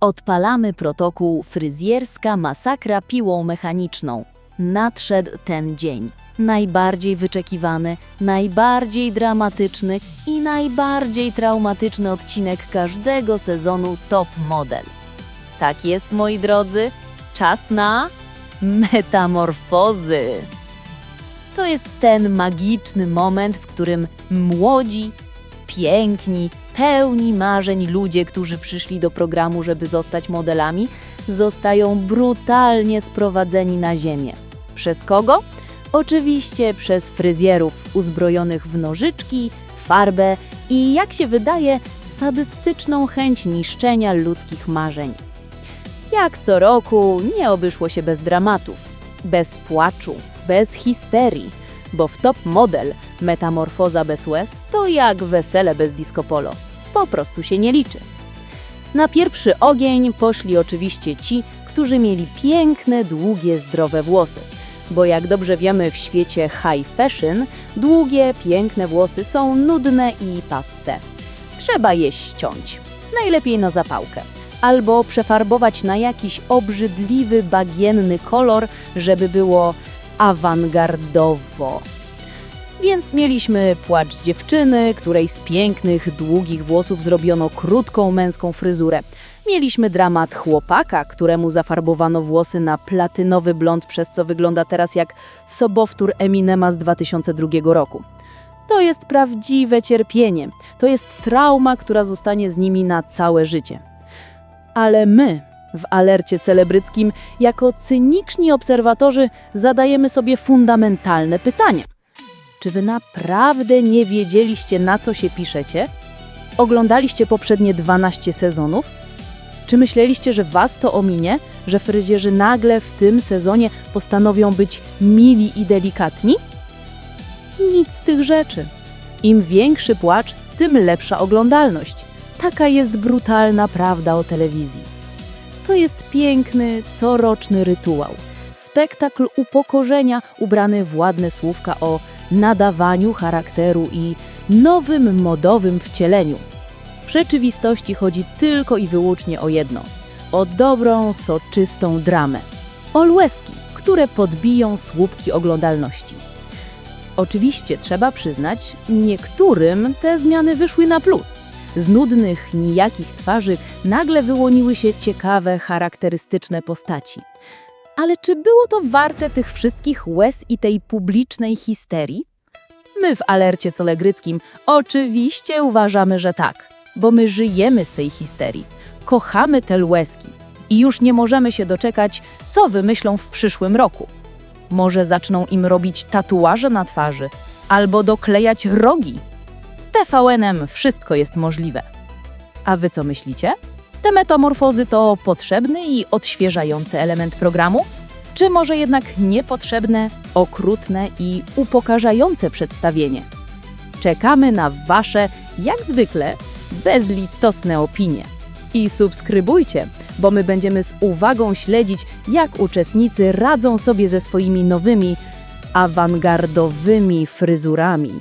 Odpalamy protokół Fryzjerska masakra piłą mechaniczną. Nadszedł ten dzień. Najbardziej wyczekiwany, najbardziej dramatyczny i najbardziej traumatyczny odcinek każdego sezonu Top Model. Tak jest, moi drodzy, czas na metamorfozy. To jest ten magiczny moment, w którym młodzi, piękni, pełni marzeń ludzie, którzy przyszli do programu, żeby zostać modelami, zostają brutalnie sprowadzeni na ziemię. Przez kogo? Oczywiście przez fryzjerów uzbrojonych w nożyczki, farbę i, jak się wydaje, sadystyczną chęć niszczenia ludzkich marzeń. Jak co roku nie obeszło się bez dramatów, bez płaczu, bez histerii, bo w top model metamorfoza bez łez to jak wesele bez disco polo. Po prostu się nie liczy. Na pierwszy ogień poszli oczywiście ci, którzy mieli piękne, długie, zdrowe włosy. Bo jak dobrze wiemy w świecie high fashion, długie, piękne włosy są nudne i passe. Trzeba je ściąć, najlepiej na zapałkę, albo przefarbować na jakiś obrzydliwy, bagienny kolor, żeby było awangardowo. Więc mieliśmy płacz dziewczyny, której z pięknych, długich włosów zrobiono krótką męską fryzurę. Mieliśmy dramat chłopaka, któremu zafarbowano włosy na platynowy blond, przez co wygląda teraz jak sobowtór Eminema z 2002 roku. To jest prawdziwe cierpienie. To jest trauma, która zostanie z nimi na całe życie. Ale my, w alercie celebryckim, jako cyniczni obserwatorzy, zadajemy sobie fundamentalne pytanie. Czy wy naprawdę nie wiedzieliście, na co się piszecie? Oglądaliście poprzednie 12 sezonów? Czy myśleliście, że was to ominie, że fryzjerzy nagle w tym sezonie postanowią być mili i delikatni? Nic z tych rzeczy. Im większy płacz, tym lepsza oglądalność. Taka jest brutalna prawda o telewizji. To jest piękny, coroczny rytuał. Spektakl upokorzenia ubrany w ładne słówka o nadawaniu charakteru i nowym modowym wcieleniu. W rzeczywistości chodzi tylko i wyłącznie o jedno: o dobrą, soczystą dramę. O łezki, które podbiją słupki oglądalności. Oczywiście trzeba przyznać, niektórym te zmiany wyszły na plus. Z nudnych, nijakich twarzy nagle wyłoniły się ciekawe, charakterystyczne postaci. Ale czy było to warte tych wszystkich łez i tej publicznej histerii? My w alercie colegryckim oczywiście uważamy, że tak, bo my żyjemy z tej histerii. Kochamy te łezki i już nie możemy się doczekać, co wymyślą w przyszłym roku. Może zaczną im robić tatuaże na twarzy albo doklejać rogi. Z TVN-em wszystko jest możliwe. A wy co myślicie? Te metamorfozy to potrzebny i odświeżający element programu? Czy może jednak niepotrzebne, okrutne i upokarzające przedstawienie? Czekamy na Wasze, jak zwykle, bezlitosne opinie. I subskrybujcie, bo my będziemy z uwagą śledzić, jak uczestnicy radzą sobie ze swoimi nowymi, awangardowymi fryzurami.